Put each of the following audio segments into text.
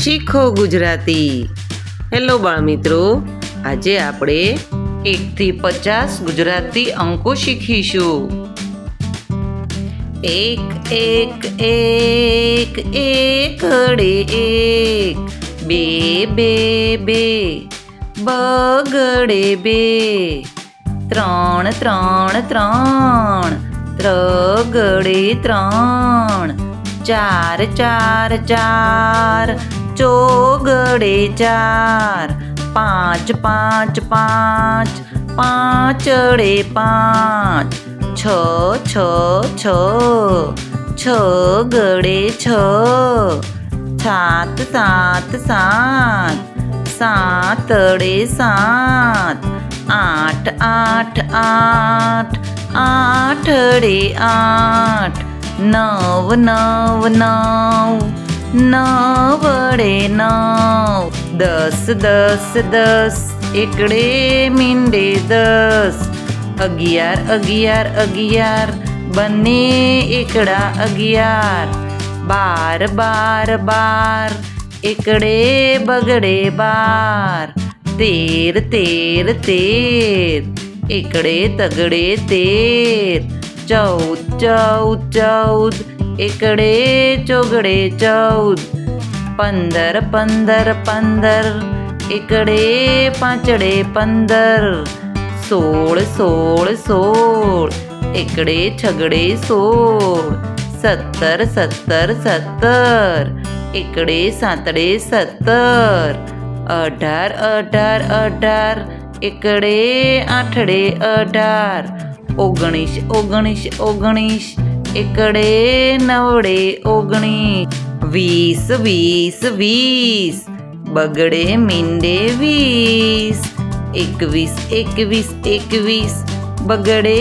શીખો ગુજરાતી. હેલો બાળમિત્રો, આજે આપણે એકથી પચાસ ગુજરાતી અંકો શીખીશું. એક એક એક, એકડે એક, બે બે બે, બગડે બે, ત્રણ ત્રણ ત્રણ, ત્રગડે ત્રણ, ચાર ચાર ચાર ચોગડે ચાર, પાંચ પાંચ પાંચ, પાંચડે પાંચ, છ છ છ છ ગડે છ, સાત સાત સાત, સાતડે સાત, આઠ આઠ આઠ, આઠડે આઠ, નવ નવ નવ નવડે નવ. દસ દસ દસ. એકડે મીંડે દસ. અગિયાર અગિયાર અગિયાર. બંને એકડા અગિયાર. બાર બાર બાર. એકડે, બગડે બાર. તેર તેર તેર. એકડે, તગડે, તેર. ચૌદ ચૌદ ચૌદ. એકડે ચોગડે ચૌદ પંદર પંદર પંદર એકડે પાંચડે પંદર સોળ સોળ સોળ એકડે છગડે સોળ સત્તર સત્તર સત્તર એકડે સાતડે સત્તર અઢાર અઢાર અઢાર એકડે આઠડે અઢાર ઓગણીસ ઓગણીસ ઓગણીસ એકડે નવડે ઓગણીસ વીસ વીસ વીસ, બગડે મીંડે વીસ, એકવીસ એકવીસ એકવીસ, બગડે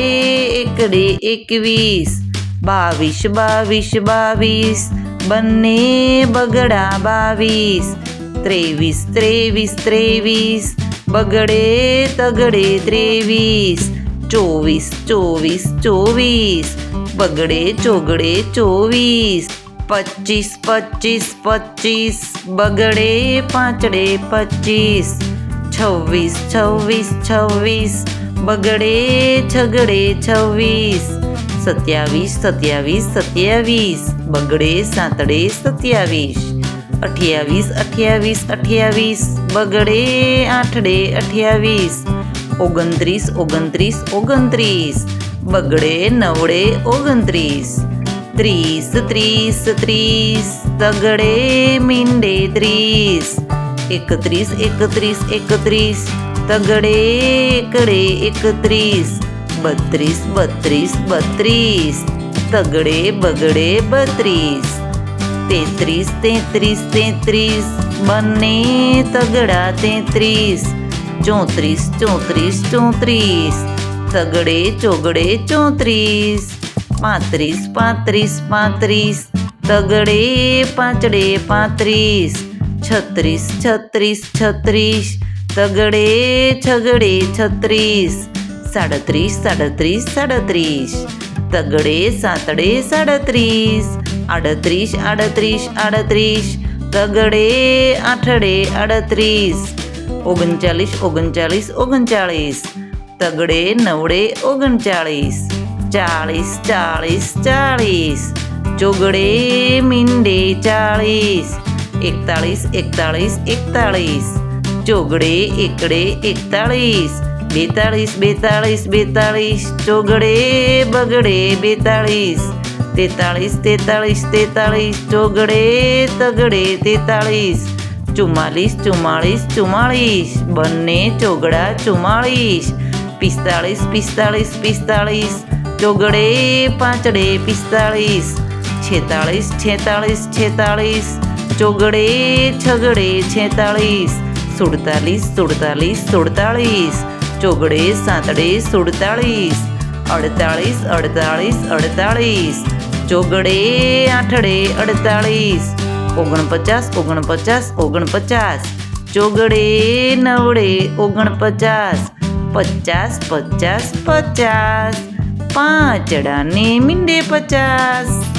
એકડે એકવીસ, બાવીસ બાવીસ બાવીસ, બંને બગડા બાવીસ, ત્રેવીસ ત્રેવીસ ત્રેવીસ, બગડે, તગડે ત્રેવીસ ચોવીસ ચોવીસ ચોવીસ. બગડે, ચોગડે, ચોવીસ. પચીસ પચીસ પચીસ. બગડે, પાંચડે, પચીસ. છવ્વીસ છવ્વીસ છવ્વીસ. બગડે, છગડે, છવ્વીસ. સત્યાવીસ સત્યાવીસ સત્યાવીસ. બગડે, સાતડે, સત્યાવીસ. અઠ્યાવીસ અઠ્યાવીસ અઠ્યાવીસ. બગડે, આઠડે, અઠ્યાવીસ. ઓગણત્રીસ ઓગણત્રીસ ઓગણત્રીસ. બગડે, નવડે, ઓગણત્રીસ. ત્રીસ ત્રીસ ત્રીસ. તગડે, મીંડે, ત્રીસ. એકત્રીસ એકત્રીસ એકત્રીસ. તગડે, એકડે, એકત્રીસ. બત્રીસ બત્રીસ બત્રીસ. તગડે, બગડે, બત્રીસ. તેત્રીસ તેત્રીસ તેત્રીસ. બંને તગડા, તેત્રીસ. ચોત્રીસ ચોત્રીસ ચોત્રીસ. તગડે, ચોગડે, ચોત્રીસ. પાંત્રીસ પાંત્રીસ પાંત્રીસ. તગડે, પાંચડે, પાંત્રીસ. છત્રીસ છત્રીસ છત્રીસ. તગડે, છગડે, છત્રીસ. સાડત્રીસ સાડત્રીસ સાડત્રીસ. તગડે, સાતડે, સાડત્રીસ. આડત્રીસ આડત્રીસ આડત્રીસ. તગડે, આઠડે, આડત્રીસ. ઓગણચાલીસ ઓગણચાલીસ, ઓગણચાળીસ. તગડે, નવડે, ઓગણચાળીસ. ચાળીસ ચાળીસ ચાળીસ. ચોગડે, મીંડે, ચાળીસ. એકતાળીસ એકતાળીસ એકતાળીસ. ચોગડે, એકડે, એકતાળીસ. બેતાળીસ બેતાળીસ બેતાળીસ. ચોગડે, બગડે, બેતાળીસ. તેતાળીસ તેતાળીસ તેતાળીસ. ચોગડે, તગડે, તેતાળીસ. ચુમ્માલીસ ચુમ્માળીસ ચુમ્માળીસ બંને ચોગડા ચુમ્માળીસ પિસ્તાળીસ પિસ્તાળીસ પિસ્તાળીસ. ચોગડે પાંચડે પિસ્તાળીસ. છેતાળીસ છેતાળીસ છેતાળીસ. ચોગડે છગડે છેતાળીસ. સુડતાલીસ સુડતાલીસ, સુડતાળીસ. ચોગડે સાતડે સુડતાળીસ. અડતાળીસ અડતાળીસ અડતાળીસ. ચોગડે આઠડે અડતાળીસ. ઓગણપચાસ ઓગણપચાસ ઓગણપચાસ. ચોગડે નવડે ઓગણપચાસ. પચાસ પચાસ પચાસ. પાંચડાને મીંડે પચાસ.